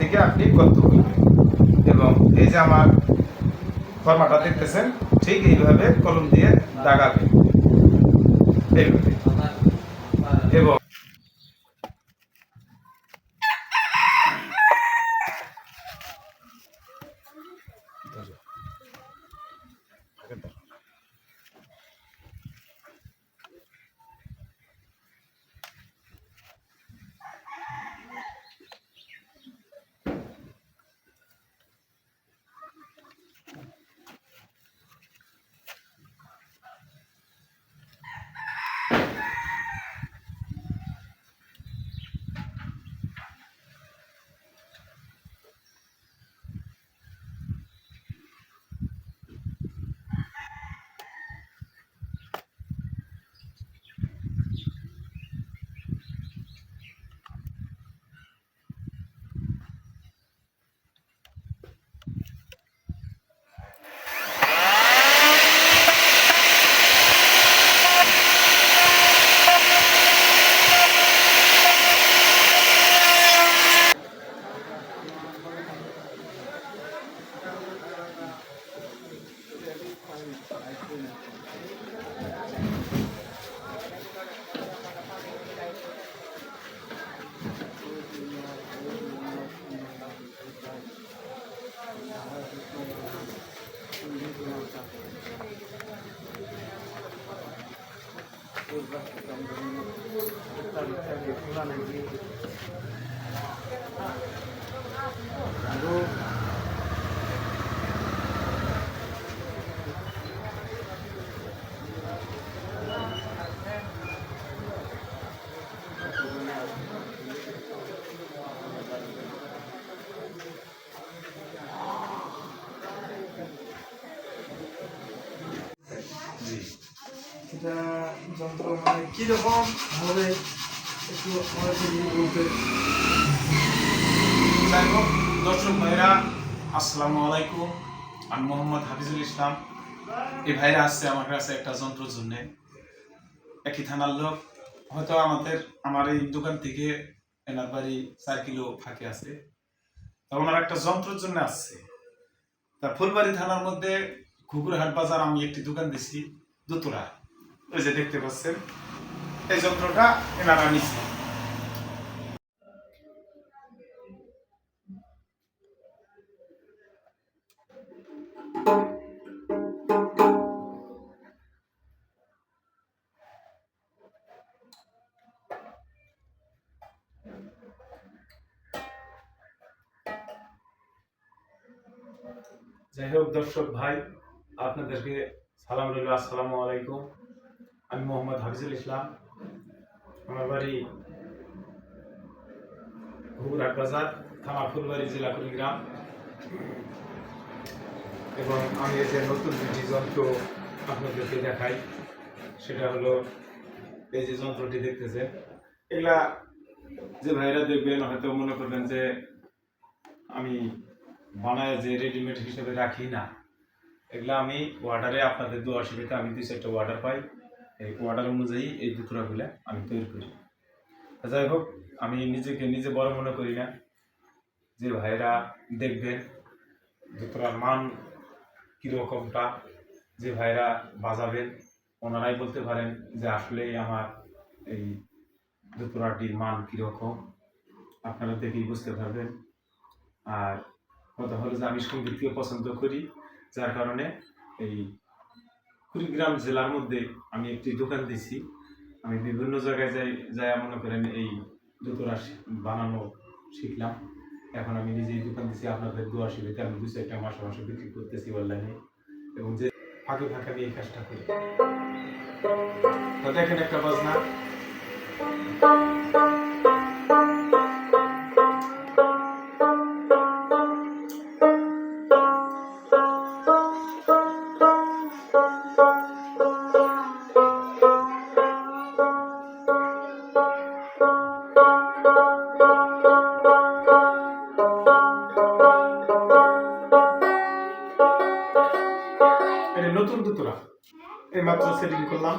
সামনের আপনি গর্ত করবেন এবং এই যে আমার ফর্মাটা দেখতেছেন, ঠিক এইভাবে কলম দিয়ে দাগাবেন এইভাবে। এবং Lalu এটা যন্ত্র মানে কীরকম হবে একটু আমাদের যদি বলতে? যাই হোক, দর্শক ভাইরা, আসসালামু আলাইকুম। আমি মোহাম্মদ হাফিজুল ইসলাম। এই ভাইরা আসছে আমার কাছে একটা যন্ত্রের জন্য। একই থানার লোক। হয়তো আমাদের, আমার এই দোকান থেকে এনার বাড়ি চার কিলো ফাঁকে আছে। তা ওনার একটা যন্ত্রের জন্য আসছে। তা ফুলবাড়ি থানার মধ্যে ঘুঘুরহাট বাজার আমি একটি দোকান দিছি, দুতরা। ওই যে দেখতে পাচ্ছেন এই যন্ত্রটা এনারা নিচ্ছে যাই হোক দর্শক ভাই, আপনাদেরকে সালাম রইল। আসসালামু আলাইকুম। আমি মোহাম্মদ হাফিজুল ইসলাম। আমার বাড়ি ঘুঘুরহাট বাজার, থানা ফুলবাড়ি, জেলা কুড়িগ্রাম। এবং আমি যে নতুন দুটি যন্ত্র আপনাদেরকে দেখাই, সেটা হলো এই যে যন্ত্রটি দেখতেছেন। এগুলা যে ভাইরা দেখবেন হয়তো মনে করবেন যে আমি বানায় যে রেডিমেড হিসেবে রাখি না। এগুলা আমি ওয়াটারে আপনাদের দু অসুবিধা আমি দুই চারটা ওয়াটার পাই। এই অর্ডার অনুযায়ী এই দুটোগুলা আমি তৈরি করি। যাই হোক, আমি নিজেকে নিজে বড় মনে করি না যে ভাইরা দেখবেন জুতোটার মান কীরকমটা, যে ভাইরা বাজাবেন, ওনারাই বলতে পারেন যে আসলেই আমার এই জুতোরাটির মান কীরকম। আপনারা দেখেই বুঝতে পারবেন। আর কথা হলো যে আমি সঙ্গীতকে পছন্দ করি, যার কারণে এই কুড়িগ্রাম জেলার মধ্যে আমি একটি দোকান দিছি। আমি বিভিন্ন জায়গায় যাই যাই মনে করেন এই জুতোরা শি- বানানো শিখলাম। এখন আমি নিজেই দোকান দিছি, আপনাদের দোয়া শিখেতে আমি দু চারটা মাসে মাসে বিক্রি করতেছি অনলাইনে এবং যে ফাঁকে ফাঁকে এই কাজটা করি। তো দেখেন একটা বাজনা। নতুন দুতরা এই মাত্র সেটিং করলাম।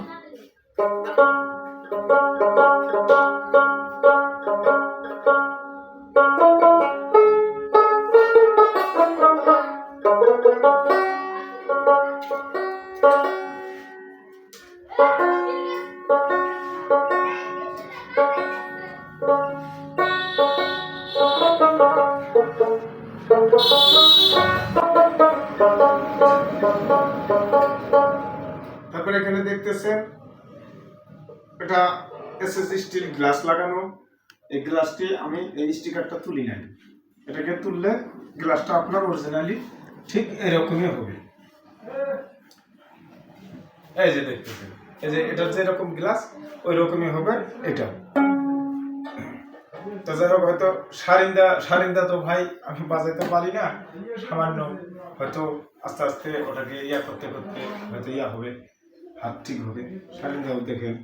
তারপরে এখানে দেখতেছেন, এটা এস এসএস স্টিল গ্লাস লাগানো। এই গ্লাসটি আমি এই স্টিকারটা তুলি নাই। এটাকে তুললে গ্লাসটা আপনার অরিজিনালি ঠিক এরকমই হবে। এই যে দেখতেছেন, এই যে এটার যেরকম গ্লাস ওই রকমই হবে এটা। তো হয়তো সারিন্দা সারিন্দা তো ভাই আমি বাজাইতে পারি না, সামান্য হয়তো আস্তে আস্তে ওটাকে ইয়া করতে করতে হয়তো ইয়া হবে। হাত ঠিক হবে দেখেন